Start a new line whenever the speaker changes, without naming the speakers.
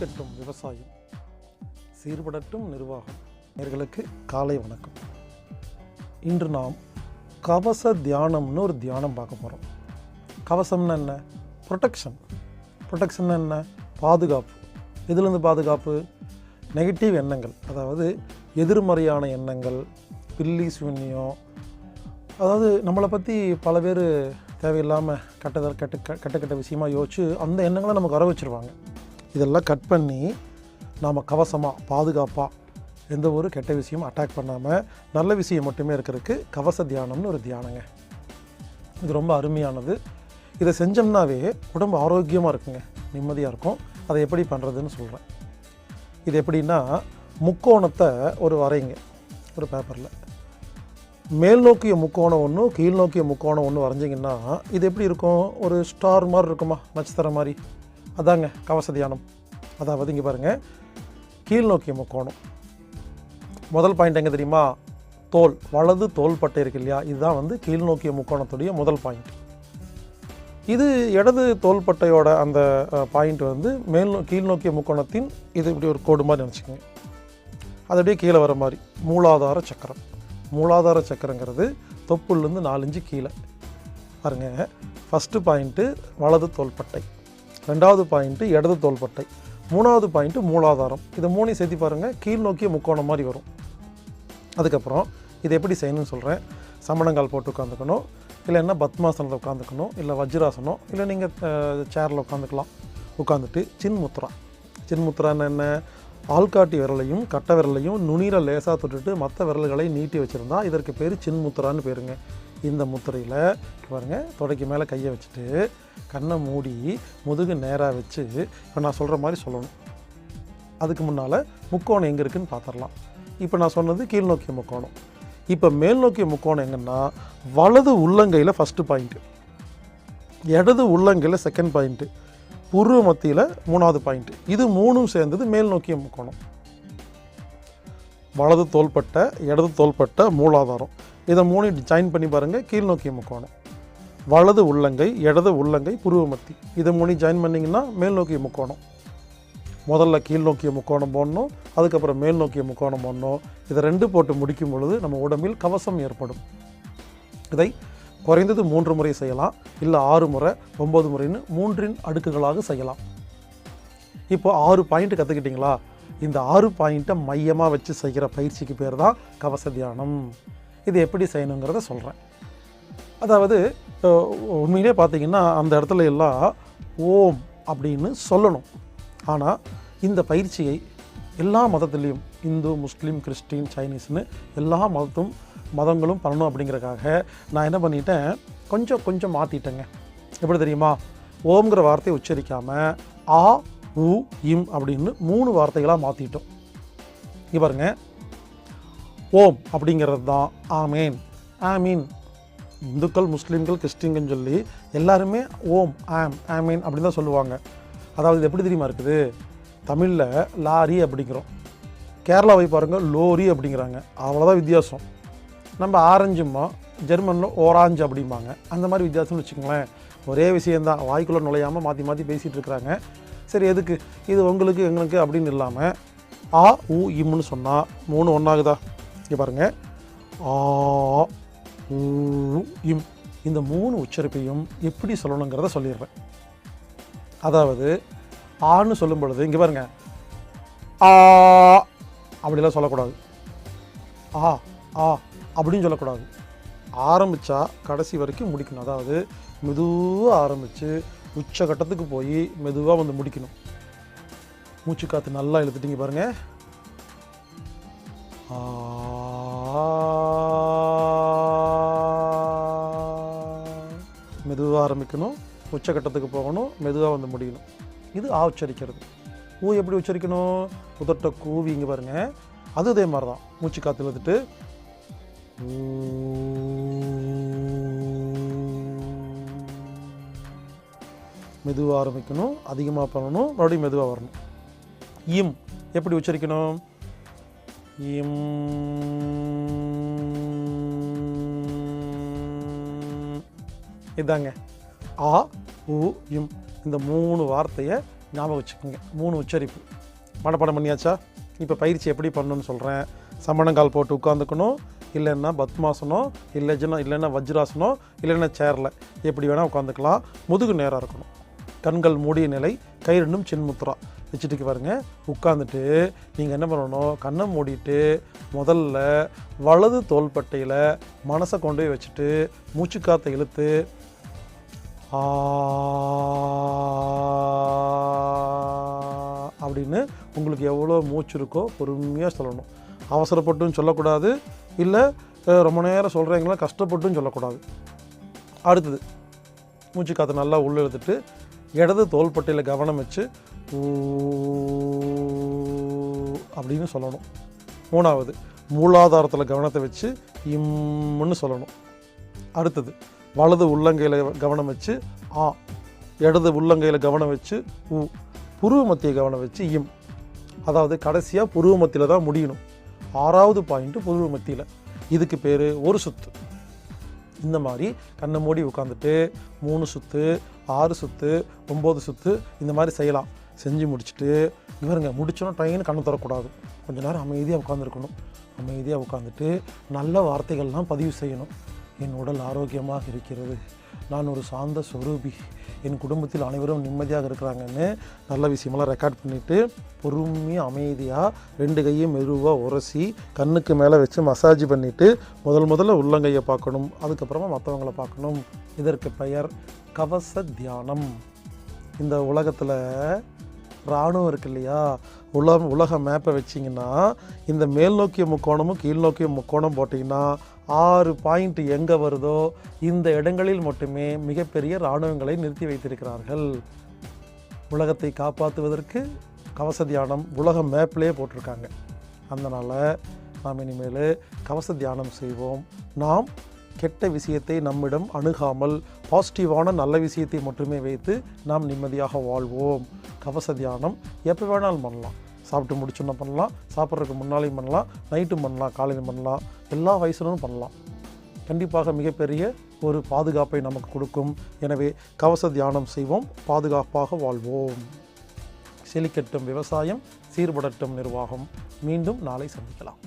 செழிக்கட்டும் விவசாயம் சீர்படட்டும் நிர்வாகம். நேர்களுக்கு காலை வணக்கம். இன்று நாம் கவச தியானம்னு ஒரு தியானம் பார்க்க போகிறோம் கவசம்னா என்ன? ப்ரொடெக்ஷன் ப்ரொடெக்ஷன் என்ன? பாதுகாப்பு. எதுலேருந்து பாதுகாப்பு? நெகட்டிவ் எண்ணங்கள். அதாவது எதிர்மறையான எண்ணங்கள் பில்லி சூன்யம். அதாவது நம்மளை பற்றி பல பேர் தேவையில்லாமல் கெட்டதாக கெட்ட கெட்ட கெட்ட கெட்ட விஷயமா யோசிச்சு அந்த எண்ணங்களை நமக்கு வர வச்சுருவாங்க. இதெல்லாம் கட் பண்ணி நாம் கவசமாக பாதுகாப்பாக எந்த ஒரு கெட்ட விஷயமும் அட்டாக் பண்ணாமல் நல்ல விஷயம் மட்டுமே இருக்கிறதுக்கு கவச தியானம்னு ஒரு தியானங்க. இது ரொம்ப அருமையானது. இதை செஞ்சோம்னாவே உடம்பு ஆரோக்கியமாக இருக்குங்க. நிம்மதியாக இருக்கும். அதை எப்படி பண்ணுறதுன்னு சொல்கிறேன் இது எப்படின்னா முக்கோணத்தை ஒரு வரைங்க ஒரு பேப்பரில் மேல் நோக்கிய முக்கோணம் ஒன்று கீழ் நோக்கிய முக்கோணம் ஒன்று வரைஞ்சிங்கன்னா இது எப்படி இருக்கும்? ஒரு ஸ்டார் மாதிரி இருக்குமா? நட்சத்திரம் மாதிரி. அதாங்க கவச தியானம் அதாவது இங்கே பாருங்கள் கீழ் நோக்கிய முக்கோணம். முதல் பாயிண்ட் எங்கே தெரியுமா? தோல் வலது தோல் பட்டை இருக்கு இல்லையா? இதுதான் வந்து கீழ் நோக்கிய முக்கோணத்துடைய முதல் பாயிண்ட் இது இடது தோல்பட்டையோட அந்த பாயிண்ட் வந்து மேல் கீழ் நோக்கிய முக்கோணத்தின் இது இப்படி ஒரு கோடு மாதிரி நினச்சிக்கோங்க. அது அப்படியே கீழே வர மாதிரி. மூலாதார சக்கரம். மூலாதார சக்கரங்கிறது தொப்புலேருந்து நாலஞ்சு கீழே. பாருங்க ஃபஸ்ட்டு பாயிண்ட்டு வலது தோள்பட்டை ரெண்டாவது பாயிண்ட்டு இடது தோள்பட்டை. மூணாவது பாயிண்ட்டு மூலாதாரம். இதை மூணையும் சேர்த்து பாருங்கள் கீழ் நோக்கிய முக்கோணம் மாதிரி வரும். அதுக்கப்புறம் இது எப்படி செய்யணும்னு சொல்கிறேன் சமணங்கால் போட்டு உட்காந்துக்கணும் இல்லைன்னா பத்மாசனத்தில் உட்காந்துக்கணும் இல்லை வஜ்ராசனம். இல்லை நீங்கள் சேரில் உட்காந்துக்கலாம் உட்காந்துட்டு சின்முத்ரா. சின்முத்ரான்னு என்ன? ஆள்காட்டி விரலையும் கட்டை விரலையும் நுனியில் லேசாக தொட்டுட்டு மற்ற விரல்களை நீட்டி வச்சுருந்தா இதற்கு பேர் சின்முத்ரான்னு பேருங்க. இந்த முத்திரையில் பாருங்கள் தொடைக்கு மேலே கையை வச்சுட்டு கண்ணை மூடி முதுகு நேராக வச்சு இப்போ நான் சொல்கிற மாதிரி சொல்லணும். அதுக்கு முன்னால் முக்கோணம் எங்கே இருக்குதுன்னு பார்த்துடலாம் இப்போ நான் சொன்னது கீழ் நோக்கிய முக்கோணம். இப்போ மேல் நோக்கிய முக்கோணம் எங்கன்னா வலது உள்ளங்கையில் ஃபஸ்ட்டு பாயிண்ட்டு இடது உள்ளங்கையில் செகண்ட் பாயிண்ட்டு புருவ மத்தியில் மூணாவது பாயிண்ட்டு இது மூணும் சேர்ந்தது மேல் நோக்கிய முக்கோணம். வலது தோள்பட்டை இடது தோள்பட்டை மூலாதாரம். இதை மூணு ஜாயின் பண்ணி பாருங்கள் கீழ் நோக்கிய முக்கோணம். வலது உள்ளங்கை இடது உள்ளங்கை புருவ மத்தி இதை மூணு ஜாயின் பண்ணிங்கன்னா மேல் நோக்கிய முக்கோணம். முதல்ல கீழ் நோக்கிய முக்கோணம் போடணும். அதுக்கப்புறம் மேல் நோக்கிய முக்கோணம் போடணும். இதை ரெண்டு போட்டு முடிக்கும் பொழுது நம்ம உடம்பில் கவசம் ஏற்படும். இதை குறைந்தது மூன்று முறை செய்யலாம். இல்லை ஆறு முறை ஒம்பது முறைன்னு மூன்றின் அடுக்குகளாக செய்யலாம். இப்போ ஆறு பாயிண்ட் கற்றுக்கிட்டிங்களா இந்த ஆறு பாயிண்ட்டை மையமாக வச்சு செய்கிற பயிற்சிக்கு பேர் தான் கவச தியானம். இது எப்படி செய்யணுங்கிறத சொல்கிறேன் அதாவது உண்மையிலே பார்த்தீங்கன்னா அந்த இடத்துல எல்லாம் ஓம் அப்படின்னு சொல்லணும். ஆனால் இந்த பயிற்சியை எல்லா மதத்துலேயும் இந்து முஸ்லீம் கிறிஸ்டின் சைனீஸ்னு எல்லா மதத்தும் மதங்களும் பண்ணணும் அப்படிங்கிறக்காக நான் என்ன பண்ணிட்டேன் கொஞ்சம் கொஞ்சம் மாற்றிட்டேங்க எப்படி தெரியுமா? ஓம்ங்கிற வார்த்தையை உச்சரிக்காமல் ஆ உ இம் அப்படின்னு மூணு வார்த்தைகளாக மாற்றிட்டோம் இங்கே பாருங்கள் ஓம் அப்படிங்கிறது தான். ஆமேன். ஆமீன். இந்துக்கள் முஸ்லீம்கள் கிறிஸ்டின்கள்னு சொல்லி எல்லாருமே ஓம் ஆம் ஆமீன் அப்படின்னு தான் சொல்லுவாங்க. அதாவது இது எப்படி தெரியுமா இருக்குது? தமிழில் லாரி அப்படிங்கிறோம். கேரளாவை பாருங்கள் லோரி அப்படிங்கிறாங்க. அவ்வளோதான் வித்தியாசம். நம்ம ஆரஞ்சுமா ஜெர்மனில் ஓராஞ்சு அப்படிம்பாங்க. அந்த மாதிரி வித்தியாசம்னு வச்சுக்கோங்களேன். ஒரே விஷயந்தான் வாய்க்குள்ளே நுழையாமல் மாற்றி மாற்றி பேசிகிட்டு இருக்கிறாங்க. சரி எதுக்கு? இது உங்களுக்கு எங்களுக்கு அப்படின்னு இல்லாமல் ஆ உ இம்னு சொன்னால் மூணு ஒன்றாகுதா இங்கே பாருங்கள் ஆ இம். இந்த மூணு உச்சரிப்பையும் எப்படி சொல்லணுங்கிறத சொல்லிடுறேன். அதாவது ஆன்னு சொல்லும் பொழுது இங்கே பாருங்க. ஆ அப்படிலாம் சொல்லக்கூடாது. ஆ ஆ அப்படின்னு சொல்லக்கூடாது. ஆரம்பித்தா கடைசி வரைக்கும் முடிக்கணும். அதாவது மெதுவாக ஆரம்பித்து உச்சகட்டத்துக்கு போய் மெதுவாக வந்து முடிக்கணும். மூச்சு காற்று நல்லா இழுத்துட்டீங்க பாருங்கள் இருக்கணும் உச்சக்கட்டத்துக்கு போகணும் மெதுவாக வந்து முடியணும். இது ஆ உச்சரிக்கிறது. ஊ எப்படி உச்சரிக்கணும்? உதட்ட கூவி இங்கே பாருங்க. அது அதே மாதிரி தான் மூச்சு காற்று இழுத்துட்டு மெதுவாக ஆரம்பிக்கணும் அதிகமாக பண்ணணும் மறுபடியும் மெதுவாக வரணும். இம். எப்படி உச்சரிக்கணும்? இம். இதாங்க. ஆ உ இம். இந்த மூணு வார்த்தையை ஞாபகம் வச்சுக்கோங்க. மூணு உச்சரிப்பு. மனப்பாடம் பண்ணியாச்சா? இப்போ பயிற்சி எப்படி பண்ணணும்னு சொல்கிறேன் சமணங்கால் போட்டு உட்காந்துக்கணும் இல்லைன்னா பத்மாசனம் இல்லைன்னா இல்லைன்னா வஜ்ராசனம் இல்லைன்னா சேரில். எப்படி வேணால் உட்காந்துக்கலாம் முதுகு நேராக இருக்கணும். கண்கள் மூடிய நிலை கை ரெண்டும் சின்முத்ரா வச்சுட்டுக்கு பாருங்க. உட்காந்துட்டு நீங்கள் என்ன பண்ணணும்? கண்ணை மூடிட்டு முதல்ல வலது தோள்பட்டையில் மனசை கொண்டு போய் வச்சுட்டு மூச்சுக்காத்தை இழுத்து அப்படின்னு உங்களுக்கு எவ்வளோ மூச்சு இருக்கோ பொறுமையாக சொல்லணும். அவசரப்பட்டும் சொல்லக்கூடாது. இல்லை ரொம்ப நேரம் சொல்கிறீங்களா கஷ்டப்பட்டும் சொல்லக்கூடாது. அடுத்தது மூச்சு காற்று நல்லா உள்ளே எடுத்துட்டு இடது தோள்பட்டையில் கவனம் வச்சு ஊ அப்படின்னு சொல்லணும். மூணாவது மூலாதாரத்தில் கவனத்தை வச்சு இம்முன்னு சொல்லணும். அடுத்தது வலது உள்ளங்கையில் கவனம் வச்சு ஆ இடது உள்ளங்கையில் கவனம் வச்சு உ புருவ மத்திய கவனம் வச்சு இம். அதாவது கடைசியாக புருவ மத்தியில் தான் முடியணும். ஆறாவது பாயிண்ட்டு புருவ மத்தியில். இதுக்கு பேர் ஒரு சுத்து. இந்த மாதிரி கண்ணை மூடி உட்காந்துட்டு மூணு சுத்து ஆறு சுத்து ஒம்பது சுத்து இந்த மாதிரி செய்யலாம். செஞ்சு முடிச்சுட்டு இவருங்க முடிச்சோன்னா டைன்னு கண்ணை தரக்கூடாது கொஞ்ச நேரம் அமைதியாக உட்காந்துருக்கணும் அமைதியாக உட்காந்துட்டு நல்ல வார்த்தைகள்லாம் பதிவு செய்யணும். என் உடல் ஆரோக்கியமாக இருக்கிறது. நான் ஒரு சாந்த ஸ்வரூபி என் குடும்பத்தில் அனைவரும் நிம்மதியாக இருக்கிறாங்கன்னு நல்ல விஷயமெல்லாம் ரெக்கார்ட் பண்ணிவிட்டு பொறுமையாக அமைதியாக ரெண்டு கையும் மெதுவாக உரசி கண்ணுக்கு மேலே வச்சு மசாஜ் பண்ணிவிட்டு முதல் முதல்ல உள்ளங்கையை பார்க்கணும் அதுக்கப்புறமா மற்றவங்கள பார்க்கணும். இதற்கு பெயர் கவச தியானம். இந்த உலகத்தில் இராணுவம் இருக்கு இல்லையா? உலக உலக மேப்பை வச்சிங்கன்னா இந்த மேல் நோக்கிய முக்கோணமும் கீழ் நோக்கிய முக்கோணம் போட்டிங்கன்னா ஆறு பாயிண்ட் எங்கே வருதோ இந்த இடங்களில் மட்டுமே மிகப்பெரிய இராணுவங்களை நிறுத்தி வைத்திருக்கிறார்கள். உலகத்தை காப்பாற்றுவதற்கு கவச தியானம் உலக மேப்லேயே போட்டிருக்காங்க. அதனால் நாம் இனிமேல் கவச தியானம் செய்வோம். நாம் கெட்ட விஷயத்தை நம்மிடம் அணுகாமல் பாசிட்டிவான நல்ல விஷயத்தை மட்டுமே வைத்து நாம் நிம்மதியாக வாழ்வோம். கவச தியானம் எப்போ வேணாலும் பண்ணலாம். சாப்பிட்டு முடிச்சோன்னா பண்ணலாம். சாப்பிட்றதுக்கு முன்னாலையும் பண்ணலாம். நைட்டும் பண்ணலாம். காலையிலும் பண்ணலாம். எல்லா வயசுலும் பண்ணலாம். கண்டிப்பாக மிகப்பெரிய ஒரு பாதுகாப்பை நமக்கு கொடுக்கும். எனவே கவச தியானம் செய்வோம். பாதுகாப்பாக வாழ்வோம். செழிக்கட்டும் விவசாயம் சீர்படட்டும் நிர்வாகம். மீண்டும் நாளை சந்திக்கலாம்.